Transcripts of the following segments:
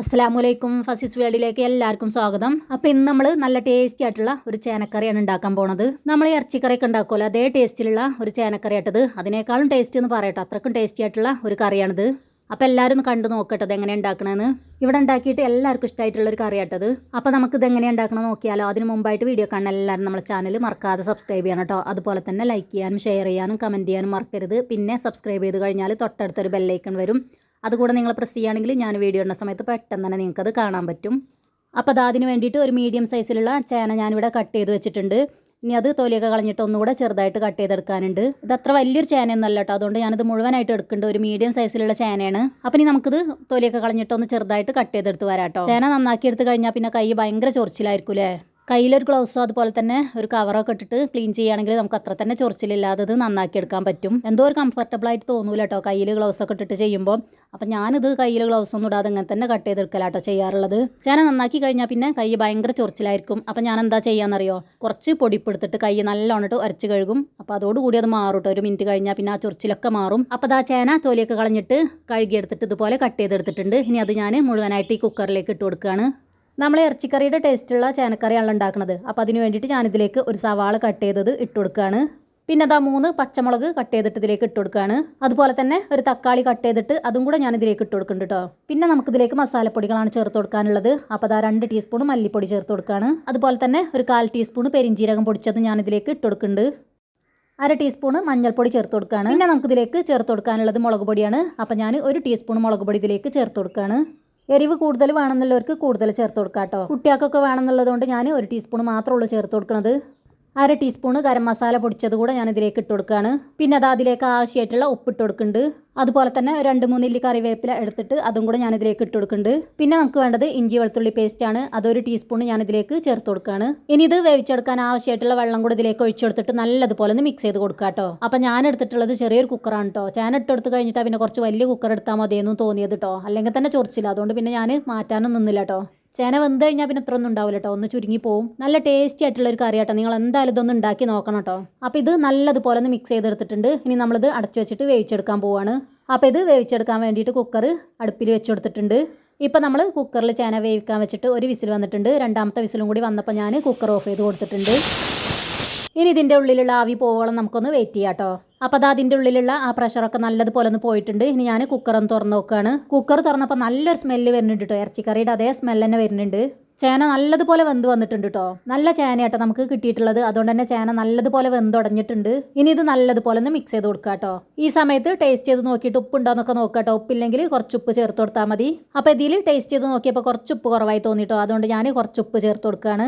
അസ്സാം വലൈക്കും ഫസിസ് വേൾഡിലേക്ക് എല്ലാവർക്കും സ്വാഗതം. അപ്പോൾ ഇന്ന് നമ്മൾ നല്ല ടേസ്റ്റി ആയിട്ടുള്ള ഒരു ചേനക്കറിയാണ് ഉണ്ടാക്കാൻ പോണത്. നമ്മൾ ഇറച്ചിക്കറിയൊക്കെ ഉണ്ടാക്കുമല്ലോ അതേ ടേസ്റ്റിലുള്ള ഒരു ചേനക്കറി ആയിട്ടത് അതിനേക്കാളും ടേസ്റ്റ് എന്ന് പറയട്ടോ അത്രക്കും ടേസ്റ്റി ആയിട്ടുള്ള ഒരു കറിയാണിത്. അപ്പോൾ എല്ലാവരും ഒന്ന് കണ്ടു നോക്കട്ടെ ഇത് എങ്ങനെ ഉണ്ടാക്കണമെന്ന് ഇവിടെ ഉണ്ടാക്കിയിട്ട് എല്ലാവർക്കും ഇഷ്ടമായിട്ടുള്ള ഒരു കറി ആട്ടത് അപ്പോൾ നമുക്ക് ഇത് എങ്ങനെ ഉണ്ടാക്കണം നോക്കിയാലോ അതിന് മുമ്പായിട്ട് വീഡിയോ കാണാൻ എല്ലാവരും നമ്മുടെ ചാനൽ മറക്കാതെ സബ്സ്ക്രൈബ് ചെയ്യണം കേട്ടോ. അതുപോലെ തന്നെ ലൈക്ക് ചെയ്യാനും ഷെയർ ചെയ്യാനും കമന്റ് ചെയ്യാനും മറക്കരുത്. പിന്നെ സബ്സ്ക്രൈബ് ചെയ്ത് കഴിഞ്ഞാൽ തൊട്ടടുത്തൊരു ബെല്ലൈക്കൺ വരും. അതുകൂടെ നിങ്ങൾ പ്രസ് ചെയ്യുകയാണെങ്കിൽ ഞാൻ വീഡിയോ ഇടുന്ന സമയത്ത് പെട്ടെന്ന് തന്നെ നിങ്ങൾക്കത് കാണാൻ പറ്റും. അപ്പോൾ അത് അതിന് വേണ്ടിയിട്ട് ഒരു മീഡിയം സൈസിലുള്ള ചേന ഞാനിവിടെ കട്ട് ചെയ്ത് വെച്ചിട്ടുണ്ട്. ഇനി അത് തൊലിയൊക്കെ കളഞ്ഞിട്ട് ഒന്നുകൂടെ ചെറുതായിട്ട് കട്ട് ചെയ്തെടുക്കാനുണ്ട്. ഇത് അത്ര വലിയൊരു ചേനയൊന്നല്ല കേട്ടോ. അതുകൊണ്ട് ഞാനത് മുഴുവനായിട്ട് എടുക്കുന്നുണ്ട് ഒരു മീഡിയം സൈസിലുള്ള ചേനയാണ്. അപ്പം ഇനി നമുക്കിത് തൊലിയൊക്കെ കളഞ്ഞിട്ട് ഒന്ന് ചെറുതായിട്ട് കട്ട് ചെയ്തെടുത്ത് വരാം കേട്ടോ. ചേന നന്നാക്കി എടുത്ത് കഴിഞ്ഞാൽ പിന്നെ കൈ ഭയങ്കര ചൊറിച്ചിലായിരിക്കും അല്ലേ കയ്യിലൊരു ഗ്ലൗസോ അതുപോലെ തന്നെ ഒരു കവറൊക്കെ ഇട്ടിട്ട് ക്ലീൻ ചെയ്യുകയാണെങ്കിൽ നമുക്ക് അത്ര തന്നെ ചൊറിച്ചിലില്ലാതെ നന്നാക്കി എടുക്കാൻ പറ്റും. എന്തോ ഒരു കംഫർട്ടബിൾ ആയിട്ട് തോന്നൂല കേട്ടോ കയ്യിൽ ഒക്കെ ഇട്ടിട്ട് ചെയ്യുമ്പോൾ. അപ്പം ഞാനിത് കയ്യിൽ ഗ്ലൗസ് ഒന്നും ഇടാതെ ഇങ്ങനെ തന്നെ കട്ട് ചെയ്തെടുക്കലാട്ടോ ചെയ്യാറുള്ളത്. ചേന നന്നാക്കി കഴിഞ്ഞാൽ പിന്നെ കൈ ഭയങ്കര ചൊറിച്ചിലായിരിക്കും. അപ്പം ഞാൻ എന്താ ചെയ്യാന്നറിയോ? കുറച്ച് പൊടിപ്പെടുത്തിട്ട് കൈ നല്ലോണിട്ട് ഉരച്ച് കഴുകും. അപ്പോൾ അതോടുകൂടി അത് മാറും കേട്ടോ ഒരു മിനിറ്റ് കഴിഞ്ഞാൽ പിന്നെ ആ ചൊറിച്ചിലൊക്കെ മാറും. അപ്പോൾ അതാ ചേന തൊലിയൊക്കെ കളഞ്ഞിട്ട് കഴുകിയെടുത്തിട്ട് ഇതുപോലെ കട്ട് ചെയ്തെടുത്തിട്ടുണ്ട്. ഇനി അത് ഞാൻ മുഴുവനായിട്ട് ഈ കുക്കറിലേക്ക് ഇട്ട് കൊടുക്കുകയാണ്. നമ്മൾ ഇറച്ചിക്കറിയുടെ ടേസ്റ്റുള്ള ചേനക്കറിയാണല്ലോ ഉണ്ടാക്കുന്നത്. അപ്പോൾ അതിന് വേണ്ടിയിട്ട് ഞാനിതിലേക്ക് ഒരു സവാള കട്ട് ചെയ്തത് ഇട്ട് കൊടുക്കുകയാണ് പിന്നെ അതാ മൂന്ന് പച്ചമുളക് കട്ട് ചെയ്തിട്ട് ഇതിലേക്ക് ഇട്ട് കൊടുക്കുകയാണ് അതുപോലെ തന്നെ ഒരു തക്കാളി കട്ട് ചെയ്തിട്ട് അതും കൂടെ ഞാൻ ഇതിലേക്ക് ഇട്ട് കൊടുക്കുന്നുണ്ട് കേട്ടോ പിന്നെ നമുക്കിതിലേക്ക് മസാലപ്പൊടികളാണ് ചേർത്ത് കൊടുക്കാനുള്ളത്. അപ്പോൾ അതാ രണ്ട് ടീസ്പൂൺ മല്ലിപ്പൊടി ചേർത്ത് കൊടുക്കുകയാണ് അതുപോലെ തന്നെ ഒരു കാൽ ടീസ്പൂൺ പെരിഞ്ചീരകം പൊടിച്ചത് ഞാൻ ഇതിലേക്ക് ഇട്ട് കൊടുക്കുന്നുണ്ട്. അര ടീസ്പൂൺ മഞ്ഞൾപ്പൊടി ചേർത്ത് കൊടുക്കുകയാണ് പിന്നെ നമുക്കിതിലേക്ക് ചേർത്ത് കൊടുക്കാനുള്ളത് മുളക് പൊടിയാണ്. അപ്പോൾ ഞാൻ ഒരു ടീസ്പൂൺ മുളക് പൊടി ഇതിലേക്ക് ചേർത്ത് കൊടുക്കുകയാണ് എരിവ് കൂടുതൽ വേണമെന്നുള്ളവർക്ക് കൂടുതൽ ചേർത്ത് കൊടുക്കാം കേട്ടോ കുട്ടികൾക്കൊക്കെ വേണമെന്നുള്ളതുകൊണ്ട് ഞാൻ ഒരു ടീസ്പൂൺ മാത്രമേ ഉള്ളൂ ചേർത്ത് കൊടുക്കുന്നത് അര ടീസ്പൂൺ ഗരം മസാല പൊടിച്ചത് കൂടെ ഞാൻ ഇതിലേക്ക് ഇട്ട് കൊടുക്കുകയാണ്. പിന്നെ അത് അതിലേക്ക് ആവശ്യമായിട്ടുള്ള ഉപ്പ് ഇട്ട് കൊടുക്കുന്നുണ്ട്. അതുപോലെ തന്നെ രണ്ട് മൂന്ന് ഇല്ലി കറിവേപ്പില എടുത്തിട്ട് അതും കൂടെ ഞാൻ ഇതിലേക്ക് ഇട്ട് കൊടുക്കുന്നുണ്ട്. പിന്നെ നമുക്ക് വേണ്ടത് ഇഞ്ചി വെളുത്തുള്ളി പേസ്റ്റ് ആണ്. അതൊരു ടീസ്പൂൺ ഞാൻ ഇതിലേക്ക് ചേർത്ത് കൊടുക്കുകയാണ്. ഇനി ഇത് വേവിച്ചെടുക്കാൻ ആവശ്യമായിട്ടുള്ള വെള്ളം കൂടെ ഇതിലേക്ക് ഒഴിച്ചു കൊടുത്തിട്ട് നല്ലതുപോലെ ഒന്ന് മിക്സ് ചെയ്ത് കൊടുക്കുക കേട്ടോ. അപ്പം ഞാൻ എടുത്തിട്ടുള്ളത് ചെറിയൊരു കുക്കറാണ് കേട്ടോ. ഞാൻ ഇട്ടെടുത്ത് കഴിഞ്ഞിട്ട് പിന്നെ കുറച്ച് വലിയ കുക്കർ എടുത്താൽ മതിയെന്ന് തോന്നിയത് കേട്ടോ. അല്ലെങ്കിൽ തന്നെ ചൊറിച്ചില്ല അതുകൊണ്ട് പിന്നെ ഞാൻ മാറ്റാനും നിന്നില്ല കേട്ടോ. ചേന വെന്ത് കഴിഞ്ഞാൽ പിന്നെ ഇത്ര ഒന്നും ഉണ്ടാവില്ല കേട്ടോ ഒന്ന് ചുരുങ്ങി പോവും. നല്ല ടേസ്റ്റി ആയിട്ടുള്ള ഒരു കറി കേട്ടോ നിങ്ങൾ എന്തായാലും ഇതൊന്ന് ഉണ്ടാക്കി നോക്കണം കേട്ടോ അപ്പോൾ ഇത് നല്ലതുപോലെ ഒന്ന് മിക്സ് ചെയ്തെടുത്തിട്ടുണ്ട്. ഇനി നമ്മളിത് അടച്ചു വെച്ചിട്ട് വേവിച്ചെടുക്കാൻ പോവാണ്. അപ്പോൾ ഇത് വേവിച്ചെടുക്കാൻ വേണ്ടിയിട്ട് കുക്കർ അടുപ്പിൽ വെച്ച് കൊടുത്തിട്ടുണ്ട്. ഇപ്പം നമ്മൾ കുക്കറിൽ ചേന വേവിക്കാൻ വെച്ചിട്ട് ഒരു വിസിൽ വന്നിട്ടുണ്ട്. രണ്ടാമത്തെ വിസിലും കൂടി വന്നപ്പോൾ ഞാൻ കുക്കർ ഓഫ് ചെയ്ത് കൊടുത്തിട്ടുണ്ട്. ഇനി ഇതിന്റെ ഉള്ളിലുള്ള ആവി പോവോളം നമുക്കൊന്ന് വെയിറ്റ് ചെയ്യാം കേട്ടോ അപ്പോൾ അത് അതിന്റെ ഉള്ളിലുള്ള ആ പ്രഷറൊക്കെ നല്ലതുപോലെ ഒന്ന് പോയിട്ടുണ്ട്. ഇനി ഞാൻ കുക്കറൊന്ന് തുറന്ന് നോക്കുകയാണ് കുക്കർ തുറന്നപ്പോൾ നല്ലൊരു സ്മെല്ല് വരുന്നുണ്ട് കേട്ടോ ഇറച്ചിക്കറിയുടെ അതേ സ്മെല്ല് തന്നെ വരുന്നുണ്ട്. ചേന നല്ലതുപോലെ വെന്ത് വന്നിട്ടുണ്ട് കേട്ടോ നല്ല ചേനയാട്ടോ നമുക്ക് കിട്ടിയിട്ടുള്ളത്. അതുകൊണ്ട് തന്നെ ചേന നല്ലതുപോലെ വെന്തുടഞ്ഞിട്ടുണ്ട് ഇനി ഇത് നല്ലതുപോലെ ഒന്ന് മിക്സ് ചെയ്ത് കൊടുക്കുക കേട്ടോ ഈ സമയത്ത് ടേസ്റ്റ് ചെയ്ത് നോക്കിയിട്ട് ഉപ്പുണ്ടോന്നൊക്കെ നോക്കുക കേട്ടോ ഉപ്പില്ലെങ്കിൽ കുറച്ച് ഉപ്പ് ചേർത്ത് കൊടുത്താൽ മതി. അപ്പോൾ ഇതിൽ ടേസ്റ്റ് ചെയ്ത് നോക്കിയപ്പോൾ കുറച്ച് ഉപ്പ് കുറവായി തോന്നിട്ടോ അതുകൊണ്ട് ഞാൻ കുറച്ച് ഉപ്പ് ചേർത്ത് കൊടുക്കുകയാണ്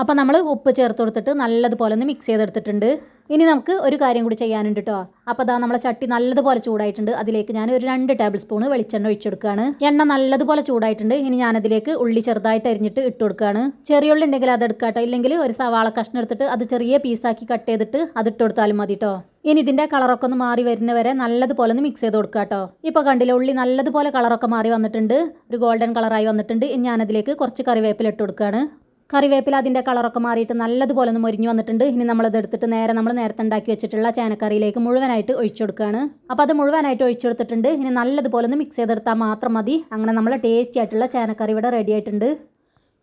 അപ്പോൾ നമ്മൾ ഉപ്പ് ചേർത്ത് കൊടുത്തിട്ട് നല്ലതുപോലെ ഒന്ന് മിക്സ് ചെയ്തെടുത്തിട്ടുണ്ട്. ഇനി നമുക്ക് ഒരു കാര്യം കൂടി ചെയ്യാനുണ്ട് കേട്ടോ അപ്പോൾ അതാ നമ്മളെ ചട്ടി നല്ലതുപോലെ ചൂടായിട്ടുണ്ട്. അതിലേക്ക് ഞാൻ ഒരു രണ്ട് ടേബിൾ സ്പൂൺ വെളിച്ചെണ്ണ ഒഴിച്ചെടുക്കുകയാണ് എണ്ണ നല്ലതുപോലെ ചൂടായിട്ടുണ്ട്. ഇനി ഞാനതിലേക്ക് ഉള്ളി ചെറുതായിട്ട് അരിഞ്ഞിട്ട് ഇട്ട് കൊടുക്കുകയാണ് ചെറിയ ഉള്ളി ഉണ്ടെങ്കിൽ അത് എടുക്കാട്ടോ. ഇല്ലെങ്കിൽ ഒരു സവാള കഷ്ണം എടുത്തിട്ട് അത് ചെറിയ പീസാക്കി കട്ട് ചെയ്തിട്ട് അത് ഇട്ട് കൊടുത്താലും മതി കേട്ടോ ഇനി ഇതിന്റെ കളറൊക്കെ ഒന്ന് മാറി വരുന്നവരെ നല്ലതുപോലെ ഒന്ന് മിക്സ് ചെയ്ത് കൊടുക്കുക കേട്ടോ ഇപ്പോൾ കണ്ടില്ല ഉള്ളി നല്ലതുപോലെ കളറൊക്കെ മാറി വന്നിട്ടുണ്ട്. ഒരു ഗോൾഡൻ കളറായി വന്നിട്ടുണ്ട്. ഇനി ഞാനതിലേക്ക് കുറച്ച് കറിവേപ്പില ഇട്ട് കൊടുക്കുകയാണ് കറിവേപ്പില അതിന്റെ കളറൊക്കെ മാറിയിട്ട് നല്ലതുപോലെ ഒന്ന് മൊരിഞ്ഞു വന്നിട്ടുണ്ട്. ഇനി നമ്മളത് എടുത്തിട്ട് നേരെ നമ്മൾ നേരത്തെ ഉണ്ടാക്കി വെച്ചിട്ടുള്ള ചേനക്കറിയിലേക്ക് മുഴുവനായിട്ട് ഒഴിച്ചു കൊടുക്കുകയാണ്. അപ്പോൾ അത് മുഴുവനായിട്ട് ഒഴിച്ചു കൊടുത്തിട്ടുണ്ട്. ഇനി നല്ലതുപോലെ ഒന്ന് മിക്സ് ചെയ്തെടുത്താൽ മാത്രം മതി. അങ്ങനെ നമ്മൾ ടേസ്റ്റി ആയിട്ടുള്ള ചേനക്കറി ഇവിടെ റെഡി ആയിട്ടുണ്ട്.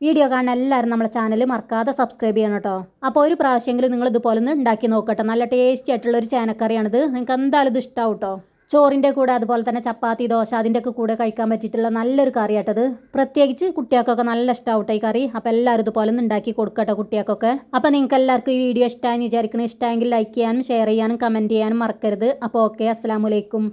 വീഡിയോ കാണാൻ എല്ലാവരും നമ്മുടെ ചാനൽ മറക്കാതെ സബ്സ്ക്രൈബ് ചെയ്യണം കേട്ടോ. അപ്പോൾ ഒരു പ്രാവശ്യമെങ്കിലും നിങ്ങൾ ഇതുപോലെ ഒന്ന് ഉണ്ടാക്കി നോക്കട്ടെ. നല്ല ടേസ്റ്റി ആയിട്ടുള്ള ഒരു ചേനക്കറിയാണിത്. നിങ്ങൾക്ക് എന്തായാലും ഇത് ഇഷ്ടമാവും കേട്ടോ. ചോറിന്റെ കൂടെ അതുപോലെ തന്നെ ചപ്പാത്തി ദോശ അതിന്റെ ഒക്കെ കൂടെ കഴിക്കാൻ പറ്റിയിട്ടുള്ള നല്ലൊരു കറിയാട്ടത് പ്രത്യേകിച്ച് കുട്ടികൾക്കൊക്കെ നല്ല ഇഷ്ടമാവട്ടെ ഈ കറി. അപ്പോൾ എല്ലാവരും ഇതുപോലെ ഒന്ന് ഉണ്ടാക്കി കൊടുക്കട്ടെ കുട്ടികൾക്കൊക്കെ. അപ്പോൾ നിങ്ങൾക്ക് എല്ലാവർക്കും ഈ വീഡിയോ ഇഷ്ടമായി വിചാരിക്കണം ഇഷ്ടമെങ്കിൽ ലൈക്ക് ചെയ്യാനും ഷെയർ ചെയ്യാനും കമന്റ് ചെയ്യാനും മറക്കരുത്. അപ്പോൾ ഓക്കെ അസ്സാം വലൈക്കും